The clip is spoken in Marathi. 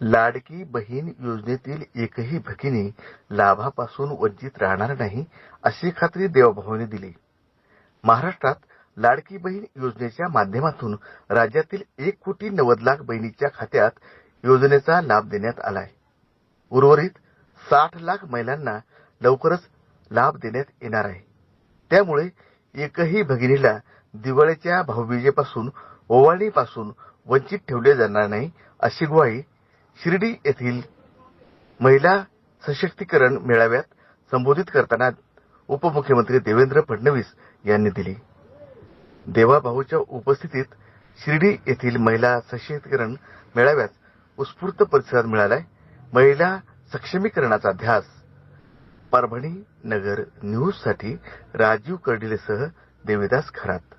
लाडकी बहीण योजनेतील एकही भगिनी लाभापासून वंचित राहणार नाही अशी खात्री देवभाऊने दिली. महाराष्ट्रात लाडकी बहीण योजनेच्या माध्यमातून राज्यातील एक कोटी नव्वद लाख बहिणीच्या खात्यात योजनेचा लाभ देण्यात आलाय. उर्वरित साठ लाख महिलांना लवकरच लाभ देण्यात येणार आहे. त्यामुळे एकही भगिनीला दिवाळीच्या भाऊबीजेपासून ओवाळणीपासून वंचित ठेवले जाणार नाही अशी ग्वाही शिर्डी येथील महिला सशक्तीकरण मेळाव्यात संबोधित करताना उपमुख्यमंत्री देवेंद्र फडणवीस यांनी दिली. देवाभाऊच्या उपस्थितीत शिर्डी येथील महिला सशक्तीकरण मेळाव्यात उत्स्फूर्त प्रतिसाद मिळालाय. महिला सक्षमीकरणाचा ध्यास परभणी नगर न्यूजसाठी राजीव कर्डिलेसह देविदास खरात.